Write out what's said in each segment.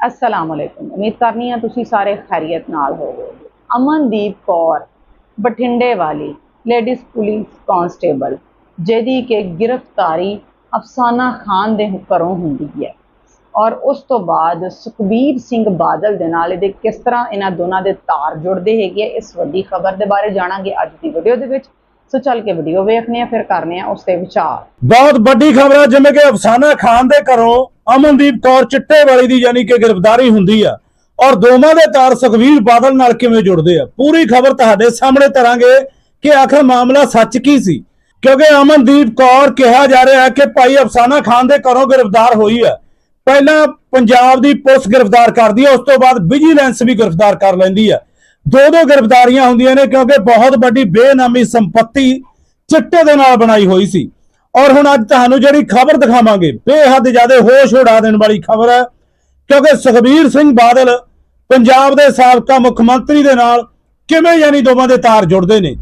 ਅਸਲਾਮ ਅਲੈਕੁਮ ਉਮੀਦ ਕਰਨੀ ਆ ਤੁਸੀਂ ਸਾਰੇ ਖੈਰੀਅਤ ਨਾਲ ਹੋਵੋਗੇ ਅਮਨਦੀਪ ਕੌਰ ਬਠਿੰਡੇ ਵਾਲੀ ਲੇਡੀਜ਼ ਪੁਲਿਸ ਕਾਂਸਟੇਬਲ ਜਿਹਦੀ ਕਿ ਗ੍ਰਿਫਤਾਰੀ ਅਫਸਾਨਾ ਖਾਨ ਦੇ ਘਰੋਂ ਹੁੰਦੀ ਹੈ ਔਰ ਉਸ ਤੋਂ ਬਾਅਦ ਸੁਖਬੀਰ ਸਿੰਘ ਬਾਦਲ ਦੇ ਨਾਲ ਇਹਦੇ ਕਿਸ ਤਰ੍ਹਾਂ ਇਹਨਾਂ ਦੋਨਾਂ ਦੇ ਤਾਰ ਜੁੜਦੇ ਹੈਗੇ ਆ, ਇਸ ਵੱਡੀ ਖਬਰ ਦੇ ਬਾਰੇ ਜਾਣਾਂਗੇ ਅੱਜ ਦੀ ਵੀਡੀਓ ਦੇ ਵਿੱਚ ਸੋ ਚੱਲ ਕੇ ਵੀਡੀਓ ਵੇਖਨੇ ਆ ਫਿਰ ਕਰਨੇ ਆ ਉਸ ਤੇ ਵਿਚਾਰ। ਬਹੁਤ ਵੱਡੀ ਖਬਰ ਹੈ ਜਿਵੇਂ ਕਿ ਅਫਸਾਨਾ ਖਾਨ ਦੇ ਘਰੋਂ ਅਮਨਦੀਪ ਕੌਰ ਚਿੱਟੇ ਵਾਲੀ ਦੀ ਯਾਨੀ ਕਿ ਗ੍ਰਿਫਤਾਰੀ ਹੁੰਦੀ ਆ ਔਰ ਦੋਵਾਂ ਦੇ ਤਾਰ ਸੁਖਵੀਰ ਬਾਦਲ ਨਾਲ ਕਿਵੇਂ ਜੁੜਦੇ ਆ? ਪੂਰੀ ਖਬਰ ਤੁਹਾਡੇ ਸਾਹਮਣੇ ਤਰਾਂਗੇ ਕਿ ਆਖਰ ਮਾਮਲਾ ਸੱਚ ਕੀ ਸੀ? ਕਿਉਂਕਿ ਅਮਨਦੀਪ ਕੌਰ ਕਿਹਾ ਜਾ ਰਿਹਾ ਹੈ ਕਿ ਭਾਈ ਅਫਸਾਨਾ ਖਾਨ ਦੇ ਘਰੋਂ ਗ੍ਰਿਫਤਾਰ ਹੋਈ ਹੈ ਪਹਿਲਾਂ ਪੰਜਾਬ ਦੀ ਪੁਲਿਸ ਗ੍ਰਿਫਤਾਰ ਕਰਦੀ ਹੈ ਉਸ ਤੋਂ ਬਾਅਦ ਵਿਜੀਲੈਂਸ ਵੀ ਗ੍ਰਿਫਤਾਰ ਕਰ ਲੈਂਦੀ ਹੈ ਦੋ ਦੋ ਗ੍ਰਿਫਤਾਰੀਆਂ ਹੁੰਦੀਆਂ ਨੇ ਕਿਉਂਕਿ ਬਹੁਤ ਵੱਡੀ ਬੇਨਾਮੀ ਸੰਪਤੀ ਚਿੱਟੇ ਦੇ ਨਾਲ ਬਣਾਈ ਹੋਈ ਸੀ। ਔਰ ਹੁਣ ਅੱਜ ਤੁਹਾਨੂੰ ਜਿਹੜੀ ਖਬਰ ਦਿਖਾਵਾਂਗੇ, ਬੇਹੱਦ ਜ਼ਿਆਦਾ ਹੋਸ਼ ਉਡਾ ਦੇਣ ਵਾਲੀ ਖਬਰ ਹੈ, ਕਿਉਂਕਿ ਸੁਖਬੀਰ ਸਿੰਘ ਬਾਦਲ ਪੰਜਾਬ ਦੇ ਸਾਬਕਾ ਮੁੱਖ ਮੰਤਰੀ ਦੇ ਨਾਲ ਕਿਵੇਂ ਯਾਨੀ ਦੋਵਾਂ ਦੇ ਤਾਰ ਜੁੜਦੇ ਨੇ।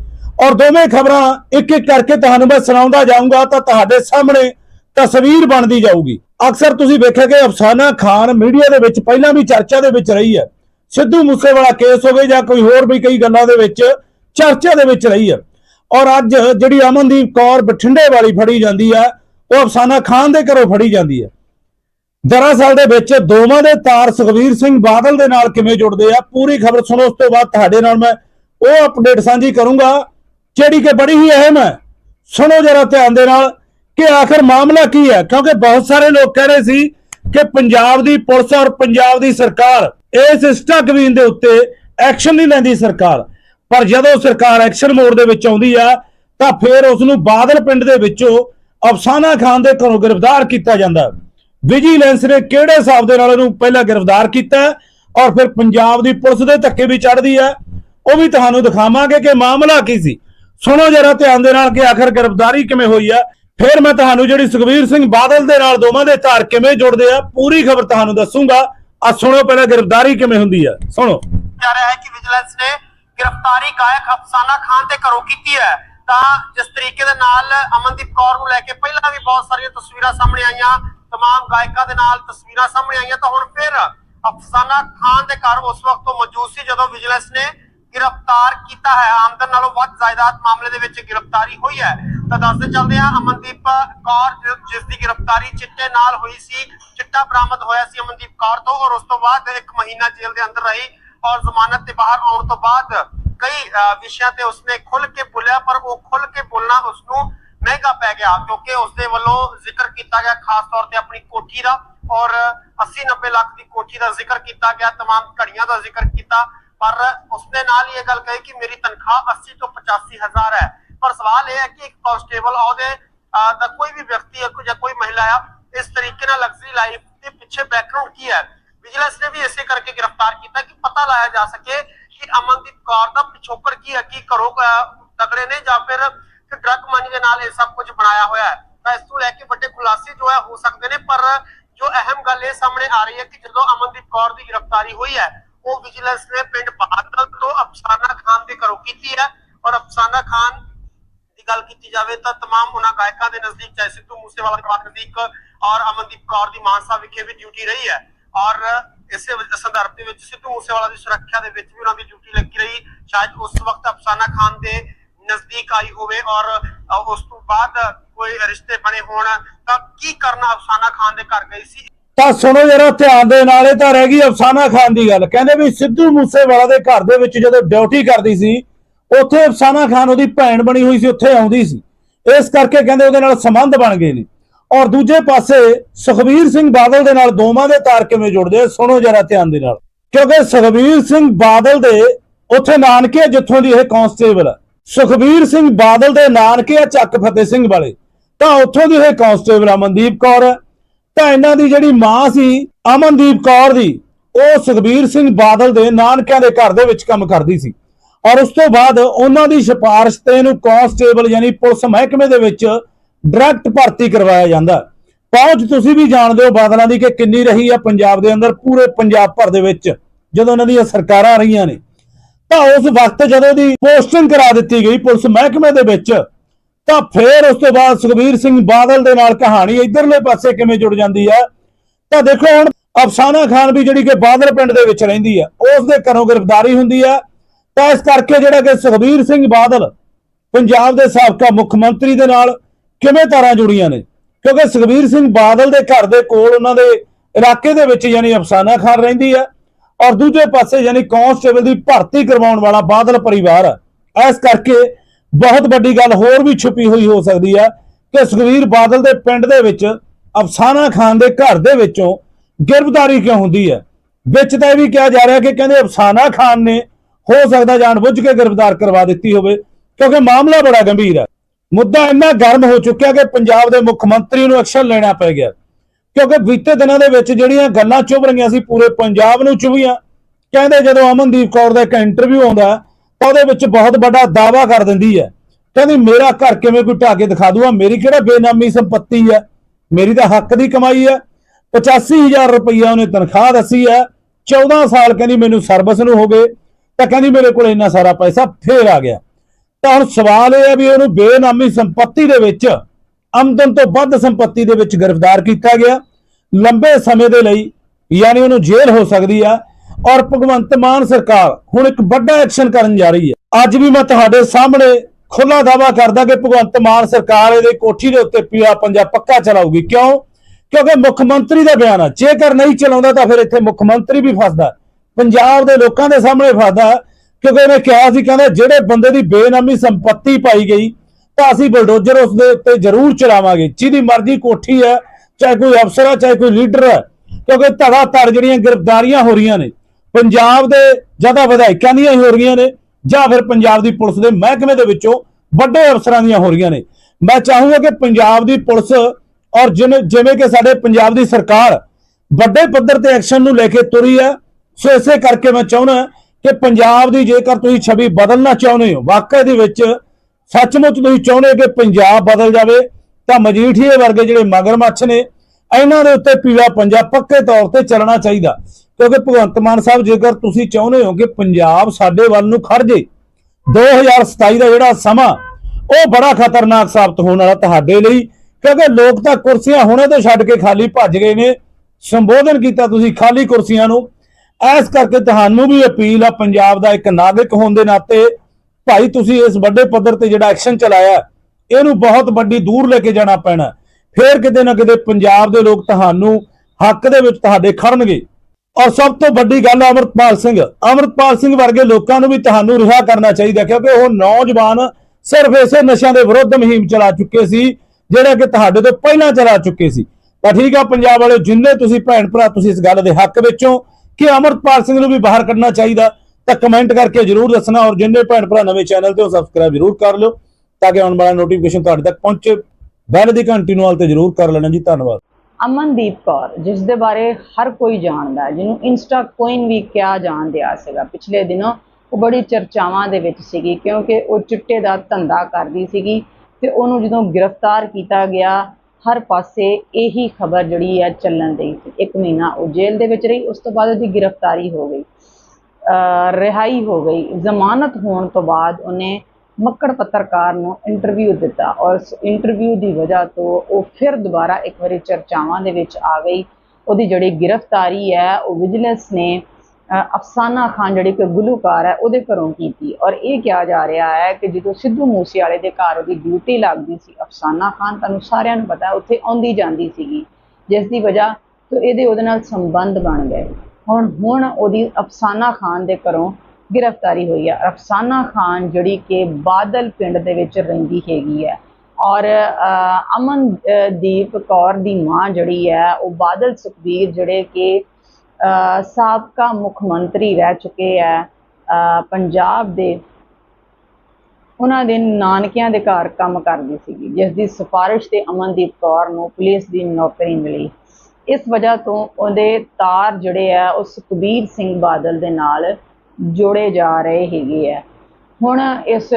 ਔਰ ਦੋਵੇਂ ਖਬਰਾਂ ਇੱਕ ਇੱਕ ਕਰਕੇ ਤੁਹਾਨੂੰ ਮੈਂ ਸੁਣਾਉਂਦਾ ਜਾਊਂਗਾ ਤਾਂ ਤੁਹਾਡੇ ਸਾਹਮਣੇ ਤਸਵੀਰ ਬਣਦੀ ਜਾਊਗੀ। ਅਕਸਰ ਤੁਸੀਂ ਵੇਖਿਆ ਕਿ ਅਫਸਾਨਾ ਖਾਨ ਮੀਡੀਆ ਦੇ ਵਿੱਚ ਪਹਿਲਾਂ ਵੀ ਚਰਚਾ ਦੇ ਵਿੱਚ ਰਹੀ ਹੈ। ਸਿੱਧੂ ਮੂਸੇਵਾਲਾ ਕੇਸ ਹੋਵੇ ਜਾਂ ਕੋਈ ਹੋਰ ਵੀ ਕਈ ਗੱਲਾਂ ਦੇ ਵਿੱਚ ਚਰਚਾ ਦੇ ਵਿੱਚ ਰਹੀ ਹੈ। ਔਰ ਅੱਜ ਜਿਹੜੀ ਅਮਨਦੀਪ ਕੌਰ ਬਠਿੰਡੇ ਵਾਲੀ ਫੜੀ ਜਾਂਦੀ ਹੈ, ਉਹ ਅਫਸਾਨਾ ਖਾਨ ਦੇ ਘਰੋਂ ਫੜੀ ਜਾਂਦੀ ਹੈ। ਦਰਅਸਲ ਦੇ ਵਿੱਚ ਦੋਵਾਂ ਦੇ ਤਾਰ ਸੁਖਵੀਰ ਸਿੰਘ ਬਾਦਲ ਦੇ ਨਾਲ ਕਿਵੇਂ ਜੁੜਦੇ ਆ, ਪੂਰੀ ਖਬਰ ਸੁਣੋ, ਉਸ ਤੋਂ ਬਾਅਦ ਤੁਹਾਡੇ ਨਾਲ ਮੈਂ ਉਹ ਅਪਡੇਟ ਸਾਂਝੀ ਕਰੂੰਗਾ, ਜਿਹੜੀ ਕਿ ਬੜੀ ਹੀ ਅਹਿਮ ਹੈ। ਸੁਣੋ ਜਰਾ ਧਿਆਨ ਦੇ ਨਾਲ ਕਿ ਆਖਰ ਮਾਮਲਾ ਕੀ ਹੈ, ਕਿਉਂਕਿ ਬਹੁਤ ਸਾਰੇ ਲੋਕ ਕਹਿ ਰਹੇ ਸੀ ਕਿ ਪੰਜਾਬ ਦੀ ਪੁਲਿਸ ਔਰ ਪੰਜਾਬ ਦੀ ਸਰਕਾਰ ਇਸ ਇੰਸਟਾ ਕਵੀਨ ਦੇ ਉੱਤੇ ਐਕਸ਼ਨ ਨਹੀਂ ਲੈਂਦੀ ਸਰਕਾਰ। ਪਰ ਜਦੋਂ ਸਰਕਾਰ ਐਕਸ਼ਨ ਮੋਡ ਦੇ ਵਿੱਚ ਆਉਂਦੀ ਆ, ਤਾਂ ਫਿਰ ਉਸ ਨੂੰ ਬਾਦਲ ਪਿੰਡ ਦੇ ਵਿੱਚੋਂ ਅਫਸਾਨਾ ਖਾਨ ਦੇ ਘਰੋਂ ਗ੍ਰਿਫਤਾਰ ਕੀਤਾ ਜਾਂਦਾ ਵਿਜੀਲੈਂਸ ਨੇ ਕਿਹੜੇ ਹਿਸਾਬ ਦੇ ਨਾਲ ਉਹਨੂੰ ਪਹਿਲਾਂ ਗ੍ਰਿਫਤਾਰ ਕੀਤਾ ਔਰ ਫਿਰ ਪੰਜਾਬ ਦੀ ਪੁਲਿਸ ਦੇ ਧੱਕੇ ਵੀ ਚੜਦੀ ਹੈ? ਉਹ ਵੀ ਤੁਹਾਨੂੰ ਦਿਖਾਵਾਂਗੇ ਕਿ ਮਾਮਲਾ ਕੀ ਸੀ। ਸੁਣੋ ਜਰਾ ਧਿਆਨ ਦੇ ਨਾਲ ਕਿ ਆਖਰ ਗ੍ਰਿਫਤਾਰੀ ਕਿਵੇਂ ਹੋਈ ਆ ਫਿਰ ਮੈਂ ਤੁਹਾਨੂੰ ਜਿਹੜੀ ਸੁਖਵੀਰ ਸਿੰਘ ਬਾਦਲ ਦੇ ਨਾਲ ਦੋਵਾਂ ਦੇ ਧਾਰ ਕਿਵੇਂ ਜੁੜਦੇ ਆ, ਪੂਰੀ ਖਬਰ ਤੁਹਾਨੂੰ ਦੱਸੂਗਾ। ਆ ਸੁਣੋ ਪਹਿਲਾਂ ਗ੍ਰਿਫਤਾਰੀ ਕਿਵੇਂ ਹੁੰਦੀ ਆ ਸੁਣੋ ਜਾ ਰਿਹਾ ਹੈ ਕਿ ਵਿਜੀਲੈਂਸ ਨੇ ਗ੍ਰਿਫਤਾਰੀ ਗਾਇਕ ਅਫਸਾਨਾ ਖਾਨ ਤੇ ਘਰੋਂ ਕੀਤੀ ਹੈ ਤਾਂ ਜਿਸ ਤਰੀਕੇ ਦੇ ਨਾਲ ਅਮਨਦੀਪ ਕੌਰ ਨੂੰ ਲੈ ਕੇ ਪਹਿਲਾਂ ਵੀ ਬਹੁਤ ਸਾਰੀਆਂ ਤਸਵੀਰਾਂ ਸਾਹਮਣੇ ਆਈਆਂ तमाम ਗਾਇਕਾਂ ਦੇ ਨਾਲ ਤਸਵੀਰਾਂ ਸਾਹਮਣੇ ਆਈਆਂ ਤਾਂ ਹੁਣ ਫਿਰ ਅਫਸਾਨਾ ਖਾਨ ਦੇ ਘਰ ਉਸ ਵਕਤ ਤੋਂ ਮੌਜੂਦ ਸੀ ਜਦੋਂ ਵਿਜੀਲੈਂਸ ਨੇ ਗ੍ਰਿਫਤਾਰ ਕੀਤਾ ਹੈ ਆਮਦਨ ਨਾਲੋਂ ਵੱਧ ਜਾਇਦਾਦ ਮਾਮਲੇ ਦੇ ਵਿੱਚ ਗ੍ਰਿਫਤਾਰੀ ਹੋਈ ਹੈ ਤਾਂ ਦੱਸਦੇ ਚੱਲਦੇ ਹਾਂ ਅਮਨਦੀਪ ਕੌਰ ਜਿ- ਜਿਸ ਦੀ ਗ੍ਰਿਫਤਾਰੀ ਚਿੱਟੇ ਨਾਲ ਹੋਈ ਸੀ ਚਿੱਟਾ ਬਰਾਮਦ ਹੋਇਆ ਸੀ ਅਮਨਦੀਪ ਕੌਰ ਤੋਂ ਔਰ ਉਸ ਤੋਂ ਬਾਅਦ ਇੱਕ ਮਹੀਨਾ ਜੇਲ੍ਹ ਦੇ ਅੰਦਰ ਰਹੀ ਔਰ ਜ਼ਮਾਨਤ ਤੇ ਬਾਹਰ ਆਉਣ ਤੋਂ ਬਾਅਦ ਕਈ ਅਹ, ਵਿਸ਼ਿਆਂ ਤੇ ਉਸਨੇ ਖੁੱਲ ਕੇ ਬੋਲਿਆ ਪਰ ਉਹ ਖੁੱਲ ਕੇ ਬੋਲਣਾ ਉਸਨੂੰ ਮਹਿੰਗਾ ਪੈ ਗਿਆ ਕਿਉਂਕਿ ਉਸਦੇ ਵੱਲੋਂ ਜ਼ਿਕਰ ਕੀਤਾ ਗਿਆ ਖਾਸ ਤੌਰ ਤੇ ਆਪਣੀ ਕੋਠੀ ਦਾ ਔਰ 80 90 ਲੱਖ ਦੀ ਕੋਠੀ ਦਾ ਜ਼ਿਕਰ ਕੀਤਾ ਗਿਆ तमाम ਘੜੀਆਂ ਦਾ ਜ਼ਿਕਰ ਕੀਤਾ ਪਰ ਉਸਨੇ ਨਾਲ ਹੀ ਇਹ ਗੱਲ ਕਹੀ ਕਿ ਮੇਰੀ ਤਨਖਾਹ 80 ਤੋਂ 85 ਹਜ਼ਾਰ ਹੈ ਪਰ ਸਵਾਲ ਇਹ ਹੈ ਕਿ ਇੱਕ ਕਾਂਸਟੇਬਲ ਅਹੁਦੇ ਅਹ, ਦਾ ਕੋਈ ਵੀ ਵਿਅਕਤੀ ਹੈ ਕੋਈ ਜਾਂ ਕੋਈ ਮਹਿਲਾ ਆ ਇਸ ਤਰੀਕੇ ਨਾਲ ਲਗਜ਼ਰੀ ਲਾਈਫ ਦੇ ਪਿੱਛੇ ਬੈਕਗ੍ਰਾਉਂਡ ਕੀ ਹੈ ਵਿਜੀਲੈਂਸ ਨੇ ਵੀ ਇਸੇ ਕਰਕੇ ਗ੍ਰਿਫਤਾਰ ਕੀਤਾ ਕਿ ਪਤਾ ਲਾਇਆ ਜਾ ਸਕੇ ਕਿ ਅਮਨਦੀਪ ਕੌਰ ਦਾ ਪਿਛੋਕੜ ਕੀ ਹੈ ਕੀ ਘਰੋਂ ਅਹ, ਤਕੜੇ ਨੇ ਜਾਂ ਫਿਰ ਡਰਗ ਮਨੀ ਦੇ ਨਾਲ ਇਹ ਸਭ ਕੁਝ ਬਣਾਇਆ ਹੋਇਆ ਹੈ ਤਾਂ ਇਸ ਤੋਂ ਲੈ ਕੇ ਵੱਡੇ ਖੁਲਾਸੇ ਜੋ ਹੈ ਹੋ ਸਕਦੇ ਨੇ ਪਰ ਜੋ ਅਹਿਮ ਗੱਲ ਇਹ ਸਾਹਮਣੇ ਆ ਰਹੀ ਹੈ ਕਿ ਜਦੋਂ ਅਮਨਦੀਪ ਕੌਰ ਦੀ ਗ੍ਰਿਫਤਾਰੀ ਹੋਈ ਹੈ ਉਹ ਵਿਜੀਲੈਂਸ ਨੇ ਪਿੰਡ ਬਾਦਲ ਤੋਂ ਅਫਸਾਨਾ ਖਾਨ ਦੇ ਘਰੋਂ ਕੀਤੀ ਹੈ ਔਰ ਅਫਸਾਨਾ ਖਾਨ ਦੀ ਗੱਲ ਕੀਤੀ ਜਾਵੇ ਤਾਂ तमाम ਉਹਨਾਂ ਗਾਇਕਾਂ ਦੇ ਨਜ਼ਦੀਕ ਚਾਹੇ ਸਿੱਧੂ ਮੂਸੇਵਾਲਾ ਦੇ ਨਜ਼ਦੀਕ ਔਰ ਅਮਨਦੀਪ ਕੌਰ ਦੀ ਮਾਨਸਾ ਵਿਖੇ ਵੀ ਡਿਊਟੀ ਰਹੀ ਹੈ ਔਰ ਇਸੇ ਵਜ- ਸੰਦਰਭ ਦੇ ਵਿੱਚ ਸਿੱਧੂ ਮੂਸੇਵਾਲਾ ਦੀ ਸੁਰੱਖਿਆ ਦੇ ਵਿੱਚ ਵੀ ਉਹਨਾਂ ਦੀ ਡਿਊਟੀ ਲੱਗੀ ਰਹੀ ਸ਼ਾਇਦ ਉਸ ਵਕਤ ਅਫਸਾਨਾ ਖਾਨ ਦੇ ਨਜ਼ਦੀਕ ਆਈ ਹੋਵੇ ਔਰ ਅ, ਉਸ ਤੋਂ ਬਾਅਦ ਕੋਈ ਰਿਸ਼ਤੇ ਬਣੇ ਹੋਣ ਤਾਂ ਕੀ ਕਰਨਾ ਅਫਸਾਨਾ ਖਾਨ ਦੇ ਘਰ ਗਈ ਸੀ ਤਾਂ ਸੁਣੋ ਜਰਾ ਧਿਆਨ ਦੇ ਨਾਲ ਇਹ ਤਾਂ ਰਹਿ ਗਈ ਅਫਸਾਨਾ ਖਾਨ ਦੀ ਗੱਲ ਕਹਿੰਦੇ ਵੀ ਸਿੱਧੂ ਮੂਸੇਵਾਲਾ ਦੇ ਘਰ ਦੇ ਵਿੱਚ ਜਦੋਂ ਡਿਊਟੀ ਕਰਦੀ ਸੀ ਉੱਥੇ ਅਫਸਾਨਾ ਖਾਨ ਉਹਦੀ ਭੈਣ ਬਣੀ ਹੋਈ ਸੀ, ਉੱਥੇ ਆਉਂਦੀ ਸੀ। ਇਸ ਕਰਕੇ ਕਹਿੰਦੇ ਉਹਦੇ ਨਾਲ ਸੰਬੰਧ ਬਣ ਗਏ ਨੇ। ਔਰ ਦੂਜੇ ਪਾਸੇ ਸੁਖਬੀਰ ਸਿੰਘ ਬਾਦਲ ਦੇ ਨਾਲ ਦੋਵਾਂ ਦੇ ਤਾਰ ਕਿਵੇਂ ਜੁੜਦੇ ਸੁਣੋ ਜਰਾ ਧਿਆਨ ਦੇ ਨਾਲ। ਕਿਉਂਕਿ ਸੁਖਬੀਰ ਸਿੰਘ ਬਾਦਲ ਦੇ ਉੱਥੇ ਨਾਨਕੇ ਜਿੱਥੋਂ ਦੀ ਇਹ ਕਾਂਸਟੇਬਲ ਆ। ਸੁਖਬੀਰ ਸਿੰਘ ਬਾਦਲ ਦੇ ਨਾਨਕੇ ਆ ਚੱਕ ਫਤਿਹ ਸਿੰਘ ਵਾਲੇ। ਤਾਂ ਉੱਥੋਂ ਦੀ ਇਹ ਕਾਂਸਟੇਬਲ ਅਮਨਦੀਪ ਕੌਰ। ਹੈ ਤਾਂ ਇਹਨਾਂ ਦੀ ਜਿਹੜੀ ਮਾਂ ਸੀ, ਅਮਨਦੀਪ ਕੌਰ ਦੀ, ਉਹ ਸੁਖਬੀਰ ਸਿੰਘ ਬਾਦਲ ਦੇ ਨਾਨਕਿਆਂ ਦੇ ਘਰ ਦੇ ਵਿੱਚ ਕੰਮ ਕਰਦੀ ਸੀ। ਔਰ ਉਸ ਤੋਂ ਬਾਅਦ ਉਹਨਾਂ ਦੀ ਸਿਫਾਰਿਸ਼ ਤੇ ਇਹਨੂੰ ਕਾਂਸਟੇਬਲ ਯਾਨੀ ਪੁਲਿਸ ਮਹਿਕਮੇ ਦੇ ਵਿੱਚ ਡਾਇਰੈਕਟ ਭਰਤੀ ਕਰਵਾਇਆ ਜਾਂਦਾ ਪਹੁੰਚ ਤੁਸੀਂ ਵੀ ਜਾਣਦੇ ਹੋ ਬਾਦਲਾਂ ਦੀ ਕਿ ਕਿੰਨੀ ਰਹੀ ਆ ਪੰਜਾਬ ਦੇ ਅੰਦਰ, ਪੂਰੇ ਪੰਜਾਬ ਭਰ ਦੇ ਵਿੱਚ, ਜਦੋਂ ਉਹਨਾਂ ਦੀਆਂ ਸਰਕਾਰਾਂ ਰਹੀਆਂ ਨੇ। ਤਾਂ ਉਸ ਵਕਤ ਜਦੋਂ ਦੀ ਪੋਸਟਿੰਗ ਕਰਾ ਦਿੱਤੀ ਗਈ ਪੁਲਿਸ ਮਹਿਕਮੇ ਦੇ ਵਿੱਚ, ਤਾਂ ਫੇਰ ਉਸ ਤੋਂ ਬਾਅਦ ਸੁਖਬੀਰ ਸਿੰਘ ਬਾਦਲ ਦੇ ਨਾਲ ਕਹਾਣੀ ਇਧਰਲੇ ਪਾਸੇ ਕਿਵੇਂ ਜੁੜ ਜਾਂਦੀ ਹੈ ਤਾਂ ਦੇਖੋ ਹੁਣ ਅਫਸਾਨਾ ਖਾਨ ਵੀ ਜਿਹੜੀ ਕਿ ਬਾਦਲ ਪਿੰਡ ਦੇ ਵਿੱਚ ਰਹਿੰਦੀ ਹੈ ਉਸ ਦੇ ਘਰੋਂ ਗ੍ਰਿਫਤਾਰੀ ਹੁੰਦੀ ਹੈ ਤਾਂ ਇਸ ਕਰਕੇ ਜਿਹੜਾ ਕਿ ਸੁਖਬੀਰ ਸਿੰਘ ਬਾਦਲ ਪੰਜਾਬ ਦੇ ਸਾਬਕਾ ਮੁੱਖ ਮੰਤਰੀ ਦੇ ਨਾਲ ਕਿਵੇਂ ਤਾਰਾਂ ਜੁੜੀਆਂ ਨੇ? ਕਿਉਂਕਿ ਸੁਖਬੀਰ ਸਿੰਘ ਬਾਦਲ ਦੇ ਘਰ ਦੇ ਕੋਲ ਉਹਨਾਂ ਦੇ ਇਲਾਕੇ ਦੇ ਵਿੱਚ ਯਾਨੀ ਅਫਸਾਨਾ ਖਾਨ ਰਹਿੰਦੀ ਹੈ ਔਰ ਦੂਜੇ ਪਾਸੇ ਯਾਨੀ ਕਾਂਸਟੇਬਲ ਦੀ ਭਰਤੀ ਕਰਵਾਉਣ ਵਾਲਾ ਬਾਦਲ ਪਰਿਵਾਰ ਆ ਇਸ ਕਰਕੇ ਬਹੁਤ ਵੱਡੀ ਗੱਲ ਹੋਰ ਵੀ ਛੁਪੀ ਹੋਈ ਹੋ ਸਕਦੀ ਹੈ ਕਿ ਸੁਖਬੀਰ ਬਾਦਲ ਦੇ ਪਿੰਡ ਦੇ ਵਿੱਚ ਅਫਸਾਨਾ ਖਾਨ ਦੇ ਘਰ ਦੇ ਵਿੱਚੋਂ ਗ੍ਰਿਫਤਾਰੀ ਕਿਉਂ ਹੁੰਦੀ ਹੈ? ਵਿੱਚ ਤਾਂ ਇਹ ਵੀ ਕਿਹਾ ਜਾ ਰਿਹਾ ਕਿ ਕਹਿੰਦੇ ਅਫਸਾਨਾ ਖਾਨ ਨੇ ਹੋ ਸਕਦਾ ਜਾਣਬੁੱਝ ਕੇ ਗ੍ਰਿਫਤਾਰ ਕਰਵਾ ਦਿੱਤੀ ਹੋਵੇ, ਕਿਉਂਕਿ ਮਾਮਲਾ ਬੜਾ ਗੰਭੀਰ ਹੈ। ਮੁੱਦਾ ਇੰਨਾ ਗਰਮ ਹੋ ਚੁੱਕਿਆ ਕਿ ਪੰਜਾਬ ਦੇ ਮੁੱਖ ਮੰਤਰੀ ਨੂੰ ਐਕਸ਼ਨ ਲੈਣਾ ਪੈ ਗਿਆ। ਕਿਉਂਕਿ ਬੀਤੇ ਦਿਨਾਂ ਦੇ ਵਿੱਚ ਜਿਹੜੀਆਂ ਗੱਲਾਂ ਚੁਭ ਰਹੀਆਂ ਸੀ, ਪੂਰੇ ਪੰਜਾਬ ਨੂੰ ਚੁਭੀਆਂ। ਕਹਿੰਦੇ ਜਦੋਂ ਅਮਨਦੀਪ ਕੌਰ ਦਾ ਇੱਕ ਇੰਟਰਵਿਊ ਆਉਂਦਾ, ਤਾਂ ਉਹਦੇ ਵਿੱਚ ਬਹੁਤ ਵੱਡਾ ਦਾਵਾ ਕਰ ਦਿੰਦੀ ਹੈ। ਕਹਿੰਦੀ, ਮੇਰਾ ਘਰ ਕਿਵੇਂ ਕੋਈ ਢਾਹ ਕੇ ਦਿਖਾ ਦੂਆ ਮੇਰੀ ਕਿਹੜਾ ਬੇਨਾਮੀ ਸੰਪਤੀ ਹੈ? ਮੇਰੀ ਤਾਂ ਹੱਕ ਦੀ ਕਮਾਈ ਹੈ। 85000 ਰੁਪਈਆ ਉਹਨੇ ਤਨਖਾਹ ਦੱਸੀ ਹੈ। 14 ਸਾਲ ਕਹਿੰਦੀ, ਮੈਨੂੰ ਸਰਵਿਸ ਨੂੰ ਹੋ ਗਏ। ਤਾਂ ਕਹਿੰਦੀ ਮੇਰੇ ਕੋਲ ਇੰਨਾ ਸਾਰਾ ਪੈਸਾ ਫੇਰ ਆ ਗਿਆ। ਤਾਂ ਹੁਣ ਸਵਾਲ ਇਹ ਹੈ ਵੀ ਉਹਨੂੰ ਬੇਨਾਮੀ ਸੰਪਤੀ ਦੇ ਵਿੱਚ, ਆਮਦਨ ਤੋਂ ਵੱਧ ਸੰਪਤੀ ਦੇ ਵਿੱਚ ਗ੍ਰਿਫਤਾਰ ਕੀਤਾ ਗਿਆ। ਲੰਬੇ ਸਮੇਂ ਦੇ ਲਈ ਯਾਨੀ ਉਹਨੂੰ ਜੇਲ੍ਹ ਹੋ ਸਕਦੀ ਆ ਔਰ ਭਗਵੰਤ ਮਾਨ ਸਰਕਾਰ ਹੁਣ ਇੱਕ ਵੱਡਾ ਐਕਸ਼ਨ ਕਰਨ ਜਾ ਰਹੀ ਹੈ। ਅੱਜ ਵੀ ਮੈਂ ਤੁਹਾਡੇ ਸਾਹਮਣੇ ਖੁੱਲਾ ਦਾਵਾ ਕਰਦਾ ਕਿ ਭਗਵੰਤ ਮਾਨ ਸਰਕਾਰ ਇਹਦੇ ਕੋਠੀ ਦੇ ਉੱਤੇ ਪੀਲਾ ਪੰਜਾ ਪੱਕਾ ਚਲਾਊਗੀ। ਕਿਉਂ? ਕਿਉਂਕਿ ਮੁੱਖ ਮੰਤਰੀ ਦਾ ਬਿਆਨ ਆ। ਜੇਕਰ ਨਹੀਂ ਚਲਾਉਂਦਾ ਤਾਂ ਫਿਰ ਇੱਥੇ ਮੁੱਖ ਮੰਤਰੀ ਵੀ ਫਸਦਾ। ਪੰਜਾਬ ਦੇ ਲੋਕਾਂ ਦੇ ਸਾਹਮਣੇ ਫਸਦਾ ਕਿਉਂਕਿ ਉਹਨੇ ਕਿਹਾ ਸੀ, ਕਹਿੰਦਾ ਜਿਹੜੇ ਬੰਦੇ ਦੀ ਬੇਨਾਮੀ ਸੰਪਤੀ ਪਾਈ ਗਈ, ਤਾਂ ਅਸੀਂ ਬਲਡੋਜ਼ਰ ਉਸ ਦੇ ਉੱਤੇ ਜ਼ਰੂਰ ਚਲਾਵਾਂਗੇ ਜਿਹਦੀ ਮਰਜ਼ੀ ਕੋਠੀ ਹੈ, ਚਾਹੇ ਕੋਈ ਅਫਸਰ ਹੈ, ਚਾਹੇ ਕੋਈ ਲੀਡਰ ਹੈ, ਕਿਉਂਕਿ ਧੜਾ ਧੜ ਜਿਹੜੀਆਂ ਗ੍ਰਿਫਤਾਰੀਆਂ ਹੋ ਰਹੀਆਂ ਨੇ, ਪੰਜਾਬ ਦੇ ਜ਼ਿਆਦਾ ਵਿਧਾਇਕਾਂ ਦੀਆਂ ਹੀ ਹੋ ਰਹੀਆਂ ਨੇ, ਜਾਂ ਫਿਰ ਪੰਜਾਬ ਦੀ ਪੁਲਿਸ ਦੇ ਮਹਿਕਮੇ ਦੇ ਵਿੱਚੋਂ ਵੱਡੇ ਅਫਸਰਾਂ ਦੀਆਂ ਹੋ ਰਹੀਆਂ ਨੇ। ਮੈਂ ਚਾਹੂੰਗਾ ਕਿ ਪੰਜਾਬ ਦੀ ਪੁਲਿਸ ਔਰ ਜਿਵੇਂ ਜਿਵੇਂ ਕਿ ਸਾਡੇ ਪੰਜਾਬ ਦੀ ਸਰਕਾਰ ਵੱਡੇ ਪੱਧਰ ਤੇ ਐਕਸ਼ਨ ਨੂੰ ਲੈ ਕੇ ਤੁਰੀ ਹੈ ਸੋ ਇਸੇ ਕਰਕੇ ਮੈਂ ਚਾਹੁੰਦਾ ਕਿ ਪੰਜਾਬ ਦੀ ਜੇਕਰ ਤੁਸੀਂ ਛਵੀ ਬਦਲਣਾ ਚਾਹੁੰਦੇ ਹੋ ਵਾਕਈ ਦੇ ਵਿੱਚ ਸੱਚਮੁੱਚ ਤੁਸੀਂ ਚਾਹੁੰਦੇ ਹੋ ਕਿ ਪੰਜਾਬ ਬਦਲ ਜਾਵੇ, ਤਾਂ ਮਜੀਠੀਏ ਵਰਗੇ ਜਿਹੜੇ ਮਗਰਮੱਛ ਨੇ, ਇਹਨਾਂ ਦੇ ਉੱਤੇ ਪੀਲਾ ਪੰਜਾ ਪੱਕੇ ਤੌਰ ਤੇ ਚੱਲਣਾ ਚਾਹੀਦਾ। ਕਿਉਂਕਿ ਭਗਵੰਤ ਮਾਨ ਸਾਹਿਬ, ਜੇਕਰ ਤੁਸੀਂ ਚਾਹੁੰਦੇ ਹੋ ਕਿ ਪੰਜਾਬ ਸਾਡੇ ਵੱਲ ਨੂੰ ਖੜ ਜੇ 2027 ਦਾ ਜਿਹੜਾ ਸਮਾਂ, ਉਹ ਬੜਾ ਖਤਰਨਾਕ ਸਾਬਤ ਹੋਣ ਵਾਲਾ ਤੁਹਾਡੇ ਲਈ, ਕਿਉਂਕਿ ਲੋਕ ਤਾਂ ਕੁਰਸੀਆਂ ਹੁਣੇ ਤੋਂ ਛੱਡ ਕੇ ਖਾਲੀ ਭੱਜ ਗਏ ਨੇ, ਸੰਬੋਧਨ ਕੀਤਾ ਤੁਸੀਂ ਖਾਲੀ ਕੁਰਸੀਆਂ ਨੂੰ ਇਸ ਕਰਕੇ ਤੁਹਾਨੂੰ ਵੀ ਅਪੀਲ ਆ, ਪੰਜਾਬ ਦਾ ਇੱਕ ਨਾਗਰਿਕ ਹੋਣ ਦੇ ਨਾਤੇ, ਭਾਈ ਤੁਸੀਂ ਇਸ ਵੱਡੇ ਪੱਧਰ ਤੇ ਜਿਹੜਾ ਐਕਸ਼ਨ ਚਲਾਇਆ, ਇਹਨੂੰ ਬਹੁਤ ਵੱਡੀ ਦੂਰ ਲੈ ਕੇ ਜਾਣਾ ਪੈਣਾ। ਫੇਰ ਕਿਤੇ ਨਾ ਕਿਤੇ ਪੰਜਾਬ ਦੇ ਲੋਕ ਤੁਹਾਨੂੰ ਹੱਕ ਦੇ ਵਿੱਚ ਤੁਹਾਡੇ ਖੜਨਗੇ। ਔਰ ਸਭ ਤੋਂ ਵੱਡੀ ਗੱਲ ਹੈ ਅਮਰਪਾਲ ਸਿੰਘ। ਅਮਰਪਾਲ ਸਿੰਘ ਵਰਗੇ ਲੋਕਾਂ ਨੂੰ ਵੀ ਤੁਹਾਨੂੰ ਰਿਹਾ ਕਰਨਾ ਚਾਹੀਦਾ, ਕਿਉਂਕਿ ਉਹ ਨੌਜਵਾਨ ਸਿਰਫ ਇਸੇ ਨਸ਼ਿਆਂ ਦੇ ਵਿਰੁੱਧ ਮੁਹਿੰਮ ਚਲਾ ਚੁੱਕੇ ਸੀ, ਜਿਹੜਾ ਕਿ ਤੁਹਾਡੇ ਤੋਂ ਪਹਿਲਾਂ ਚਲਾ ਚੁੱਕੇ ਸੀ। ਤਾਂ ਠੀਕ ਆ, ਪੰਜਾਬ ਵਾਲੇ ਜਿੰਨੇ ਤੁਸੀਂ ਭੈਣ ਭਰਾ ਤੁਸੀਂ ਇਸ ਗੱਲ ਦੇ ਹੱਕ ਵਿੱਚੋਂ ਕਿ ਅਮਰਪਾਲ ਸਿੰਘ ਨੂੰ ਵੀ ਬਾਹਰ ਕੱਢਣਾ ਚਾਹੀਦਾ, ਤਾਂ ਕਮੈਂਟ ਕਰਕੇ ਜਰੂਰ ਦੱਸਣਾ ਔਰ ਜਿੰਨੇ ਭੈਣ ਭਰਾ ਨਵੇਂ ਚੈਨਲ ਤੇ ਉਹ ਸਬਸਕ੍ਰਾਈਬ ਜਰੂਰ ਕਰ ਲਿਓ, ਤਾਂ ਕਿ ਆਉਣ ਵਾਲਾ ਨੋਟੀਫਿਕੇਸ਼ਨ ਤੁਹਾਡੇ ਤੱਕ ਪਹੁੰਚੇ। ਬੈਲ ਦੀ ਘੰਟੀ ਨੂੰ ਹਾਲ ਤੇ ਜਰੂਰ ਕਰ ਲੈਣਾ ਜੀ, ਧੰਨਵਾਦ। ਅਮਨਦੀਪ ਕੌਰ, ਜਿਸ ਦੇ ਬਾਰੇ ਹਰ ਕੋਈ ਜਾਣਦਾ ਜਿਹਨੂੰ ਇੰਸਟਾ ਕੋਇਨ ਵੀ ਕਿਹਾ ਜਾਂਦਿਆ ਸੀਗਾ, ਪਿਛਲੇ ਦਿਨੋਂ ਉਹ ਬੜੀ ਚਰਚਾਵਾਂ ਦੇ ਵਿੱਚ ਸੀਗੀ, ਕਿਉਂਕਿ ਉਹ ਚਿੱਟੇ ਦਾ ਧੰਦਾ ਕਰਦੀ ਸੀਗੀ ਤੇ ਉਹਨੂੰ ਜਦੋਂ ਗ੍ਰਿਫਤਾਰ ਕੀਤਾ ਗਿਆ ਹਰ ਪਾਸੇ ਇਹੀ ਖਬਰ ਜਿਹੜੀ ਹੈ ਚੱਲਣ ਦੀ ਸੀ। ਇੱਕ ਮਹੀਨਾ ਉਹ ਜੇਲ੍ਹ ਦੇ ਵਿੱਚ ਰਹੀ, ਉਸ ਤੋਂ ਬਾਅਦ ਉਹਦੀ ਗ੍ਰਿਫਤਾਰੀ ਹੋ ਗਈ ਰਿਹਾਈ ਹੋ ਗਈ। ਜ਼ਮਾਨਤ ਹੋਣ ਤੋਂ ਬਾਅਦ ਉਹਨੇ ਮੱਕੜ ਪੱਤਰਕਾਰ ਨੂੰ ਇੰਟਰਵਿਊ ਦਿੱਤਾ ਔਰ ਉਸ ਇੰਟਰਵਿਊ ਦੀ ਵਜ੍ਹਾ ਤੋਂ ਉਹ ਫਿਰ ਦੁਬਾਰਾ ਇੱਕ ਵਾਰੀ ਚਰਚਾਵਾਂ ਦੇ ਵਿੱਚ ਆ ਗਈ। ਉਹਦੀ ਜਿਹੜੀ ਗ੍ਰਿਫਤਾਰੀ ਹੈ, ਉਹ ਵਿਜੀਲੈਂਸ ਨੇ ਅਫਸਾਨਾ ਖਾਨ ਜਿਹੜੀ ਕਿ ਗੁਲੂਕਾਰ ਹੈ ਉਹਦੇ ਘਰੋਂ ਕੀਤੀ। ਔਰ ਇਹ ਕਿਹਾ ਜਾ ਰਿਹਾ ਹੈ ਕਿ ਜਦੋਂ ਸਿੱਧੂ ਮੂਸੇਵਾਲੇ ਦੇ ਘਰ ਉਹਦੀ ਡਿਊਟੀ ਲੱਗਦੀ ਸੀ ਅਫਸਾਨਾ ਖਾਨ ਤੁਹਾਨੂੰ ਸਾਰਿਆਂ ਨੂੰ ਪਤਾ ਉੱਥੇ ਆਉਂਦੀ ਜਾਂਦੀ ਸੀਗੀ। ਜਿਸ ਦੀ ਵਜ੍ਹਾ ਤੋਂ ਇਹਦੇ ਉਹਦੇ ਨਾਲ ਸੰਬੰਧ ਬਣ ਗਏ। ਹੁਣ ਹੁਣ ਉਹਦੀ ਅਫਸਾਨਾ ਖਾਨ ਦੇ ਘਰੋਂ ਗ੍ਰਿਫਤਾਰੀ ਹੋਈ ਹੈ। ਅਫਸਾਨਾ ਖਾਨ ਜਿਹੜੀ ਕਿ ਬਾਦਲ ਪਿੰਡ ਦੇ ਵਿੱਚ ਰਹਿੰਦੀ ਹੈਗੀ ਹੈ। ਔਰ ਅਹ, ਅਮਨਦੀਪ ਕੌਰ ਦੀ ਮਾਂ ਜਿਹੜੀ ਹੈ ਉਹ ਬਾਦਲ ਸੁਖਬੀਰ ਜਿਹੜੇ ਕਿ ਸਾਬਕਾ ਮੁੱਖ ਮੰਤਰੀ ਰਹਿ ਚੁੱਕੇ ਹੈ ਅਹ, ਪੰਜਾਬ ਦੇ। ਉਹਨਾਂ ਦੇ ਨਾਨਕਿਆਂ ਦੇ ਘਰ ਕੰਮ ਕਰਦੀ ਸੀਗੀ ਜਿਸ ਦੀ ਸਿਫਾਰਿਸ਼ ਤੇ ਅਮਨਦੀਪ ਕੌਰ ਨੂੰ ਪੁਲਿਸ ਦੀ ਨੌਕਰੀ ਮਿਲੀ। ਇਸ ਵਜ੍ਹਾ ਤੋਂ ਉਹਦੇ ਤਾਰ ਜਿਹੜੇ ਆ ਉਹ ਸੁਖਬੀਰ ਸਿੰਘ ਬਾਦਲ ਦੇ ਨਾਲ ਜੋੜੇ ਜਾ ਰਹੇ ਹੈਗੇ ਆ। ਹੁਣ ਇਸ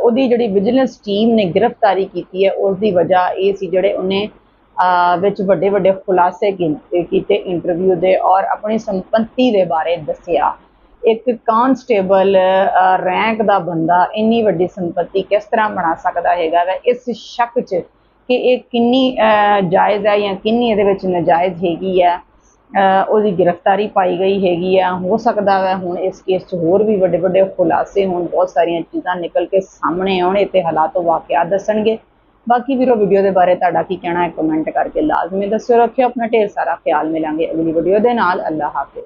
ਉਹਦੀ ਜਿਹੜੀ ਵਿਜੀਲੈਂਸ ਟੀਮ ਨੇ ਗ੍ਰਿਫਤਾਰੀ ਕੀਤੀ ਹੈ ਉਸ ਦੀ ਵਜ੍ਹਾ ਇਹ ਸੀ ਜਿਹੜੇ ਉਹਨੇ ਵਿੱਚ ਵੱਡੇ ਵੱਡੇ ਖੁਲਾਸੇ ਕੀਤੇ ਇੰਟਰਵਿਊ ਦੇ ਔਰ ਆਪਣੀ ਸੰਪਤੀ ਦੇ ਬਾਰੇ ਦੱਸਿਆ। ਇੱਕ ਕਾਂਸਟੇਬਲ ਰੈਂਕ ਦਾ ਬੰਦਾ ਇੰਨੀ ਵੱਡੀ ਸੰਪਤੀ ਕਿਸ ਤਰ੍ਹਾਂ ਬਣਾ ਸਕਦਾ ਹੈਗਾ ਇਸ ਸ਼ੱਕ 'ਚ ਕਿ ਇਹ ਕਿੰਨੀ ਜਾਇਜ਼ ਹੈ ਜਾਂ ਕਿੰਨੀ ਇਹਦੇ ਵਿੱਚ ਨਜਾਇਜ਼ ਹੈਗੀ ਹੈ? ਉਹਦੀ ਗ੍ਰਿਫਤਾਰੀ ਪਾਈ ਗਈ ਹੈਗੀ ਹੈ? ਹੋ ਸਕਦਾ ਹੈ ਹੁਣ ਇਸ ਕੇਸ 'ਚ ਹੋਰ ਵੀ ਵੱਡੇ ਵੱਡੇ ਖੁਲਾਸੇ ਹੋਣ, ਬਹੁਤ ਸਾਰੀਆਂ ਚੀਜ਼ਾਂ ਨਿਕਲ ਕੇ ਸਾਹਮਣੇ ਆਉਣ ਤੇ ਹਾਲਾਤ ਵਾਕਿਆ ਦੱਸਣਗੇ। ਬਾਕੀ ਵੀਰੋ ਵੀਡੀਓ ਦੇ ਬਾਰੇ ਤੁਹਾਡਾ ਕੀ ਕਹਿਣਾ ਹੈ? ਕਮੈਂਟ ਕਰਕੇ ਲਾਜ਼ਮੀ ਦੱਸਿਓ। ਰੱਖਿਓ, ਆਪਣਾ ਢੇਰ ਸਾਰਾ ਖਿਆਲ ਮਿਲਾਂਗੇ ਅਗਲੀ ਵੀਡੀਓ ਦੇ ਨਾਲ। ਅੱਲਾ ਹਾਫਿਜ਼।